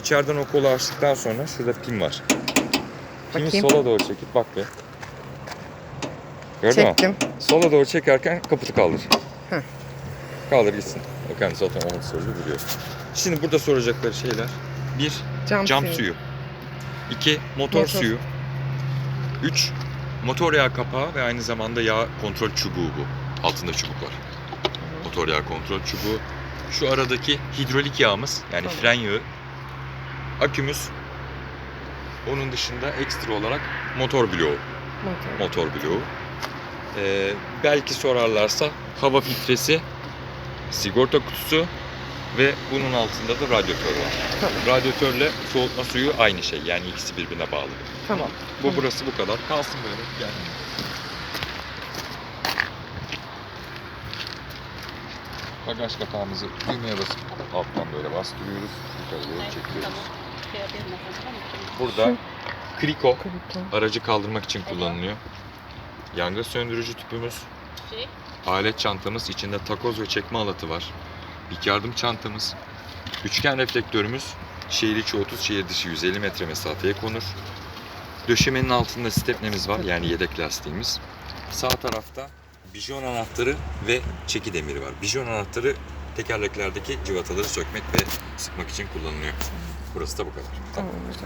İçeriden o kolu açtıktan sonra şurada pin var. Pini Bakayım. sola doğru çekip bak be. Gördün mü? Çektim. Sola doğru çekerken kaputu kaldır. Heh. Kaldır gitsin. O kendisi zaten onu soruyor biliyor. Şimdi burada soracakları şeyler. Bir, Cam, cam suyu. suyu. İki, motor, Motor. suyu. Üç, motor yağ kapağı ve aynı zamanda yağ kontrol çubuğu bu. Altında çubuk var. Motor yağ kontrol çubuğu. Şu aradaki hidrolik yağımız yani Tamam. fren yağı. Akümüz. Onun dışında ekstra olarak motor bloğu. Motor. Motor bloğu. Ee, belki sorarlarsa hava filtresi, sigorta kutusu ve bunun altında da radyatör var. Tamam. Radyatörle soğutma suyu aynı şey. Yani ikisi birbirine bağlı. Tamam. Bu Tamam. burası bu kadar. Kalsın böyle. Gel. Bagaj kapağımızı düğmeye basıp alttan böyle bastırıyoruz. Yukarı doğru çekiyoruz. Burada kriko Kriko. aracı kaldırmak için kullanılıyor. Yangın söndürücü tüpümüz, alet çantamız, içinde takoz ve çekme alatı var. İlk yardım çantamız, üçgen reflektörümüz, şehir içi 30, şehir dışı 150 metre mesafeye konur. Döşemenin altında stepnemiz var yani yedek lastiğimiz. Sağ tarafta bijon anahtarı ve çeki demiri var. Bijon anahtarı tekerleklerdeki cıvataları sökmek ve sıkmak için kullanılıyor. Bu kadar. Tamam hocam.